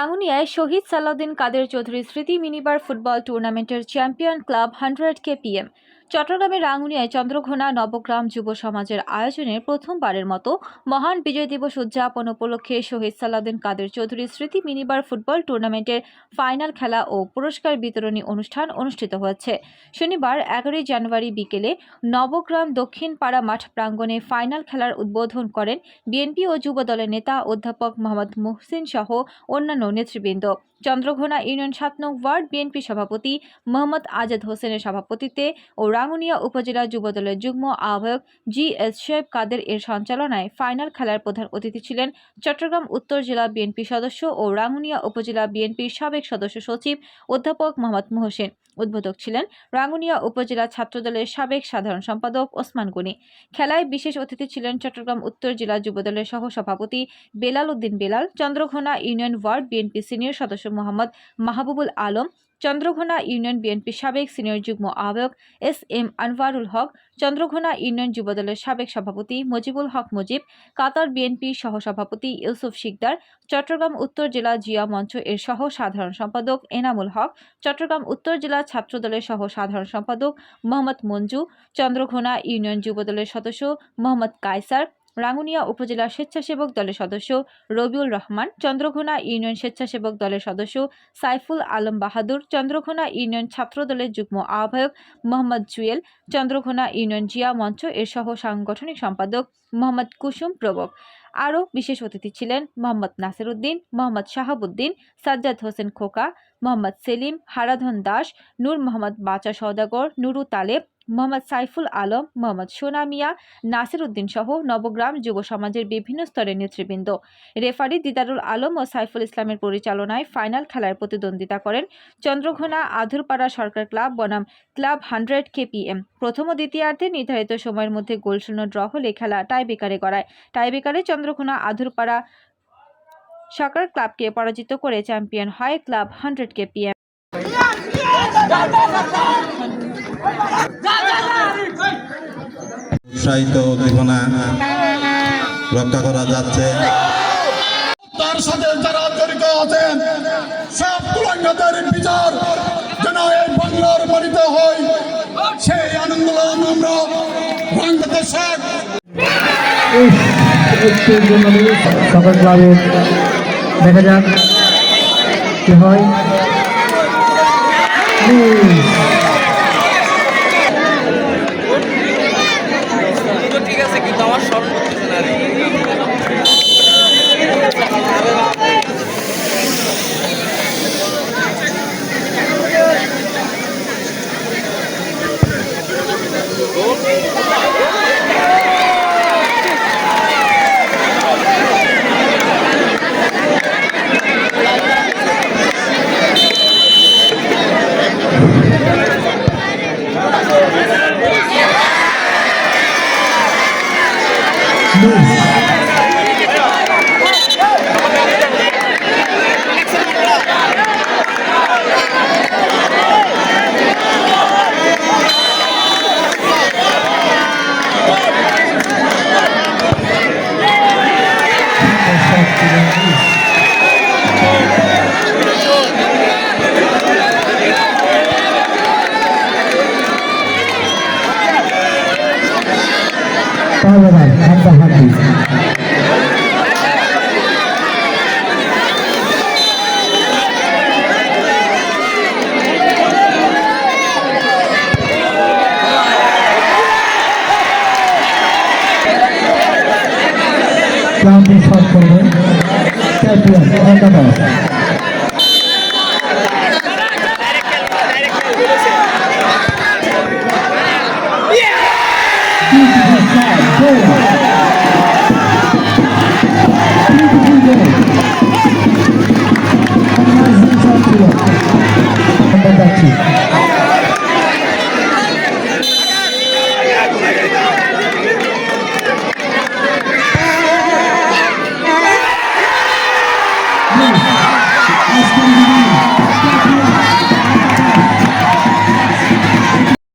রাঙ্গুনিয়ায় শহীদ সালাউদ্দিন কাদের চৌধুরী স্মৃতি minibar football টুর্নামেন্টের champion club hundred K PM চট্টগ্রামের রাঙ্গুনিয়ায় চন্দ্রঘোনা নবগ্রাম যুব সমাজের আয়োজনে প্রথমবারের মতো মহান বিজয় দিবস উদযাপন উপলক্ষে শহীদ সালাউদ্দিন কাদের চৌধুরী স্মৃতি মিনিবার ফুটবল টুর্নামেন্টের ফাইনাল খেলা ও পুরস্কার বিতরণী অনুষ্ঠান অনুষ্ঠিত হয়েছে। শনিবার, এগারোই জানুয়ারি বিকেলে নবগ্রাম দক্ষিণ পাড়া মাঠ প্রাঙ্গণে ফাইনাল খেলার উদ্বোধন করেন বিএনপি ও যুব দলের নেতা অধ্যাপক মোহাম্মদ মুহসিন সহ অন্যান্য নেতৃবৃন্দ। চন্দ্রঘোনা ইউনিয়ন সাত নং ওয়ার্ড বিএনপি সভাপতি মোহাম্মদ আজাদ হোসেনের সভাপতিত্বে ও রাঙ্গুনিয়া উপজেলা যুবদলের যুগ্ম আহ্বায়ক জি এস শেব কাদের এর সঞ্চালনায় ফাইনাল খেলার প্রধান অতিথি ছিলেন চট্টগ্রাম উত্তর জেলা বিএনপি সদস্য ও রাঙ্গুনিয়া উপজেলা বিএনপির সাবেক সদস্য সচিব অধ্যাপক মোহাম্মদ মোহসেন। উদ্বোধক ছিলেন রাঙ্গুনিয়া উপজেলা ছাত্রদলের সাবেক সাধারণ সম্পাদক ওসমান গনি। খেলায় বিশেষ অতিথি ছিলেন চট্টগ্রাম উত্তর জেলা যুবদলের সহ সভাপতি Belal Uddin Belal, Chandraghona union ward BNP senior সদস্য মোহাম্মদ মাহবুবুল আলম, চন্দ্রঘোনা ইউনিয়ন বিএনপি সাবেক সিনিয়র যুগ্ম আহ্বায়ক S M Anwarul Haque, Chandraghona union যুবদলের সাবেক সভাপতি মুজিবুল হক মুজিব, কাতার বিএনপি সহসভাপতি ইউসুফ শিকদার, চট্টগ্রাম উত্তর জেলা জিয়া মঞ্চ এর সহ সাধারণ সম্পাদক এনামুল হক, চট্টগ্রাম উত্তর জেলা ছাত্রদলের সহ সাধারণ সম্পাদক মোহাম্মদ মঞ্জু, চন্দ্রঘোনা ইউনিয়ন যুবদলের সদস্য মোহাম্মদ কায়সার রাঙ্গুনিয়া উপজেলা স্বেচ্ছাসেবক দলের সদস্য রবিউল রহমান, চন্দ্রঘোনা ইউনিয়ন স্বেচ্ছাসেবক দলের সদস্য সাইফুল আলম বাহাদুর, চন্দ্রঘোনা ইউনিয়ন ছাত্রদলের যুগ্ম আহ্বায়ক মোহাম্মদ জুয়েল, চন্দ্রঘোনা ইউনিয়ন জিয়া মঞ্চ এর সহ সাংগঠনিক সম্পাদক মোহাম্মদ কুসুম প্রবক আরও বিশেষ অতিথি ছিলেন মোহাম্মদ নাসির উদ্দিন মোহাম্মদ শাহাবুদ্দিন, সাজ্জাদ হোসেন খোকা, মোহাম্মদ সেলিম, হারাধন দাস, নূর মোহাম্মদ বাচা সওদাগর, নুরু তালেব মোহাম্মদ সাইফুল আলম, মোহাম্মদ সোনা মিয়া, নাসির উদ্দিন সহ নবগ্রাম যুব সমাজের বিভিন্ন স্তরের নেতৃবৃন্দ। রেফারি দিদারুল আলম ও সাইফুল ইসলামের পরিচালনায় ফাইনাল খেলার প্রতিদ্বন্দ্বিতা করেন চন্দ্রঘোনা আধুরপাড়া সরকার ক্লাব, বনাম ক্লাব হান্ড্রেড কেপিএম। প্রথম ও দ্বিতীয়ার্ধে নির্ধারিত সময়ের মধ্যে গোলশূন্য ড্র হলে খেলা টাইবেকারে গড়ায়। টাইবেকারে চন্দ্রঘোনা আধুরপাড়া সরকার ক্লাবকে পরাজিত করে চ্যাম্পিয়ন হয় ক্লাব হান্ড্রেড কেপিএম। উৎসাহিত উদ্দীপনা রক্ষা করা যাচ্ছে। তার সাথে যারা জড়িত আছেন সব কুলাঙ্গাদের বিচার যেন এই বাংলার বাড়িতে হয়। সেই আনন্দলাম আমরা বাংলাদেশের সকল ক্লাবের দেখা যাক কি হয়। Pahlavan, Abba Hafiz. শট করবেন চ্যাম্পিয়ন একাদশ Beautiful Amazing shot ছিল। আমরা যাচ্ছি